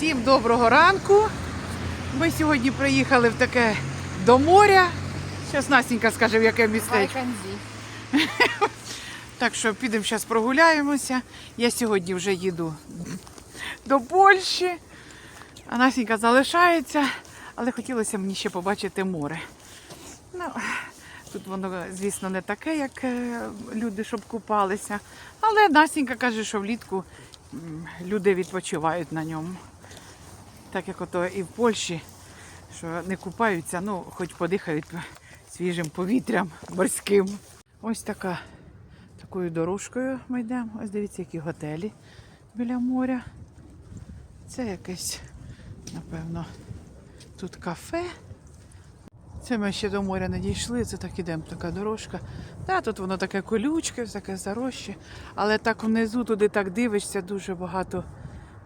Всім доброго ранку. Ми сьогодні приїхали в таке до моря. Зараз Настенька скаже, в яке містечко. Так що підемо зараз прогуляємося. Я сьогодні вже їду до Польщі, а Настенька залишається, але хотілося мені ще побачити море. Ну, тут воно, звісно, не таке, як е, люди, щоб купалися. Але Настенька каже, що влітку люди відпочивають на ньому. Так як ото і в Польщі, що не купаються, ну, хоч подихають свіжим повітрям морським. Ось така такою дорожкою ми йдемо. Ось дивіться, які готелі біля моря. Це якесь, напевно, тут кафе. Це ми ще до моря не дійшли, це так ідемо, така дорожка. Та, тут воно таке колючке, таке заросше. Але так внизу туди так дивишся, дуже багато.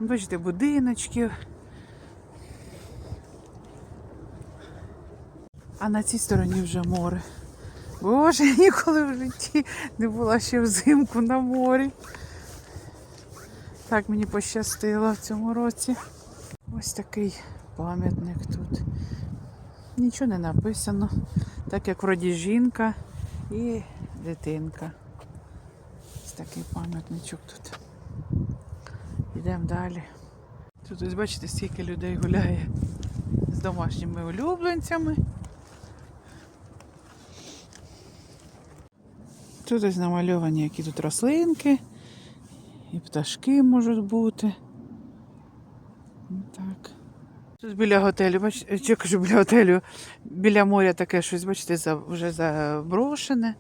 Бачите, будиночків. А на цій стороні вже море. Боже, я ніколи в житті не була ще взимку на морі. Так мені пощастило в цьому році. Ось такий пам'ятник тут. Нічого не написано. Так як вроді жінка і дитинка. Ось такий пам'ятничок тут. Йдемо далі. Тут ось бачите, скільки людей гуляє з домашніми улюбленцями. Тут ось намальовані які тут рослинки, і пташки можуть бути. Так. Тут біля готелю, бачите, чи кажу біля готелю, біля моря таке щось, бачите, вже заброшене.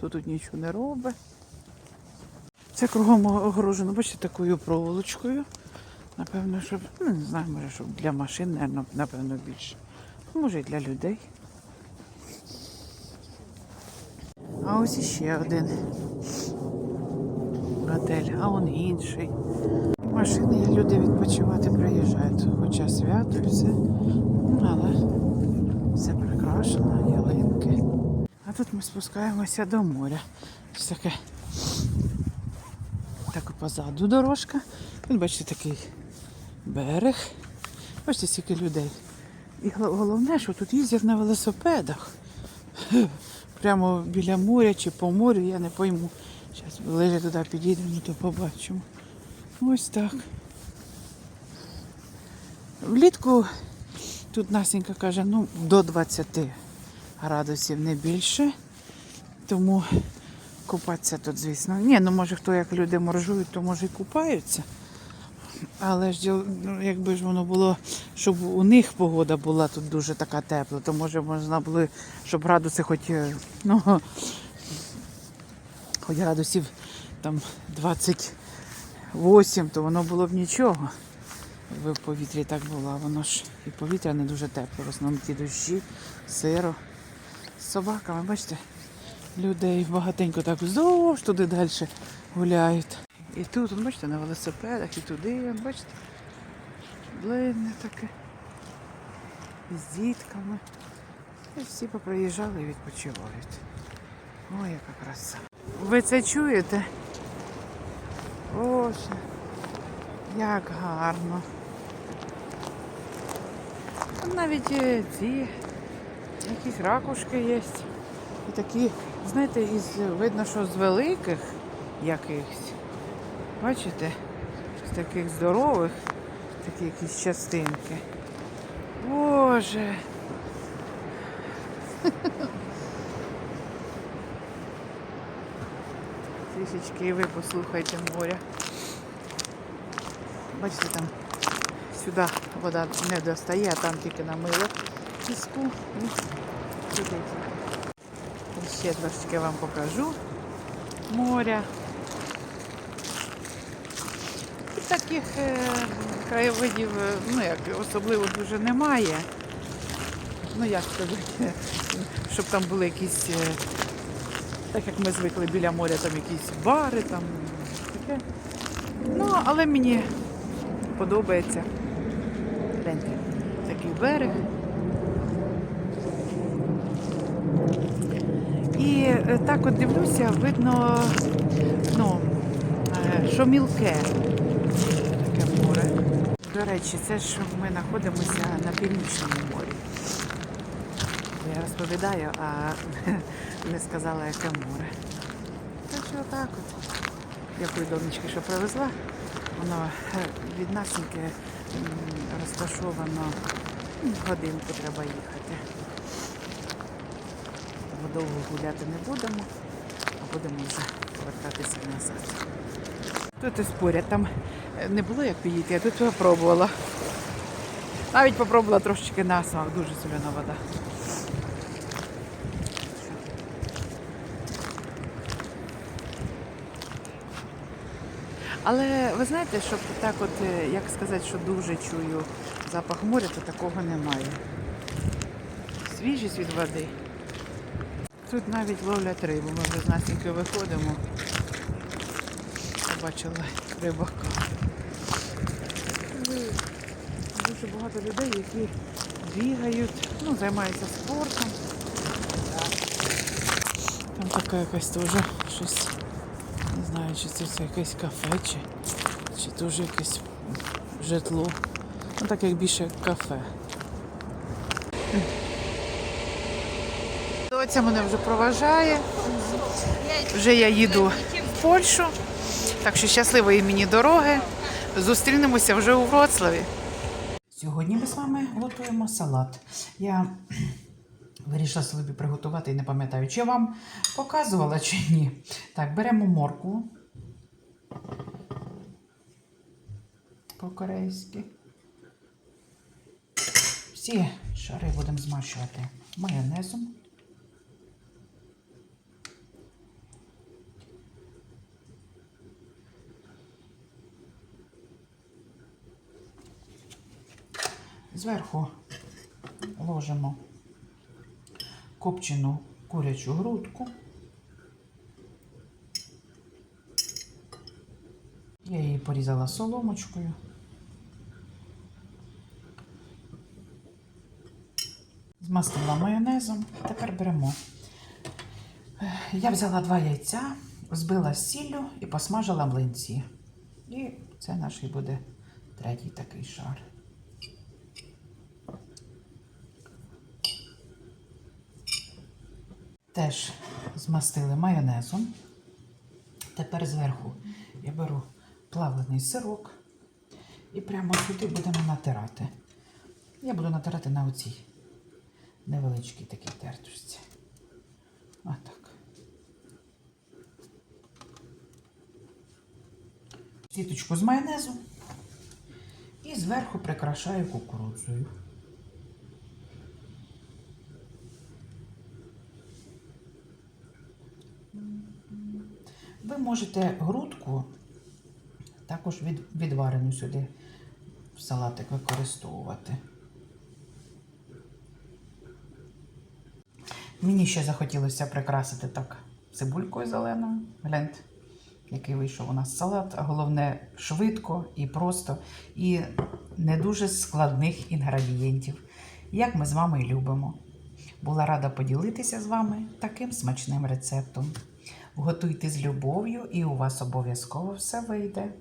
Тут тут нічого не робить. Це кругом огорожено, бачите, такою проволочкою. Напевно, щоб, ну не знаю, може, щоб для машин, напевно, більше. Може і для людей. А ось іще один готель, а он інший. Машини і люди відпочивати приїжджають. Хоча свято і все. Ну, Але все прикрашено, ялинки. А тут ми спускаємося до моря. Ось таке. Так позаду дорожка. Тут бачите такий берег. Бачите, скільки людей. І головне, що тут їздять на велосипедах. Прямо біля моря чи по морю, я не пойму. Зараз ближче туди підійдемо, то побачимо. Ось так. Влітку тут Насенька каже, ну, до 20 градусів не більше. Тому купатися тут, звісно. Ні, ну може хто як люди моржують, то може і купаються. Але ж ну, якби ж воно було, щоб у них погода була тут дуже така тепла, то може можна було, щоб градуси хоч, е, ну, хоч градусів там 28, то воно було б нічого. Якби в повітрі так було, воно ж і повітря не дуже тепле, в основному ті дощі, сиро. З собаками, бачите, людей багатенько так вздовж туди далі гуляють. І тут, бачите, на велосипедах, і туди, бачите, блинне таке. І з дітками. І всі поприїжджали і відпочивають. Ой, яка краса. Ви це чуєте? Боже, як гарно. Навіть е, ці якісь ракушки є. І такі, знаєте, із видно, що з великих якихось. Бачите? З таких здорових, такі якісь частинки. Боже. Трішечки і ви послухайте моря. Бачите, там сюди вода не достає, а там тільки намило піску. І ще трошки вам покажу моря. І таких е, краєвидів, е, ну як особливо дуже немає. Ну як сказати, щоб там були якісь, е, так як ми звикли біля моря, там якісь бари, там таке. Ну, але мені подобається. Гляньте, такий берег. І так от дивлюся, видно, ну, що мілке таке море. До речі, це ж ми знаходимося на північному морі. Я розповідаю, а не сказала, яке море. Так що отак от. Дякую донечки, що привезла. Воно е, від Насіньки розташовано м, годинку треба їхати. Тому довго гуляти не будемо, а будемо вже повертатися назад. Тут і спорять, там е, не було як підійти, а тут спробувала. Навіть попробувала трошечки на дуже соляна вода. Але ви знаєте, щоб так от, е, як сказати, що дуже чую запах моря, то такого немає. Свіжість від води. Тут навіть ловлять рибу. Ми вже з Настенькою виходимо. Побачила рибака. Дуже багато людей, які бігають, ну, займаються спортом. Там така якась теж щось. Не знаю, чи це, це якесь кафе, чи, чи теж якесь житло. Ну так як більше кафе. Доця мене вже проважає. Вже я їду в Польщу. Так що щасливої мені дороги. Зустрінемося вже у Вроцлаві. Сьогодні ми з вами готуємо салат. Я вирішила собі приготувати і не пам'ятаю, чи я вам показувала чи ні. Так, беремо моркву по-корейськи. Всі шари будемо змащувати майонезом. Зверху ложимо копчену курячу грудку. Я її порізала соломочкою. Змастила майонезом. Тепер беремо. Я взяла два яйця, збила з сіллю і посмажила млинці. І це наш буде третій такий шар. Теж змастили майонезом. Тепер зверху я беру плавлений сирок і прямо сюди будемо натирати. Я буду натирати на оцій невеличкій такій тертушці. Отак. Сіточку з майонезу і зверху прикрашаю кукурудзою. Можете грудку також від, відварену сюди в салатик використовувати. Мені ще захотілося прикрасити так цибулькою зеленою. Гляньте, який вийшов у нас салат. А головне швидко і просто, і не дуже складних інгредієнтів, як ми з вами і любимо. Була рада поділитися з вами таким смачним рецептом. Готуйте з любов'ю, і у вас обов'язково все вийде.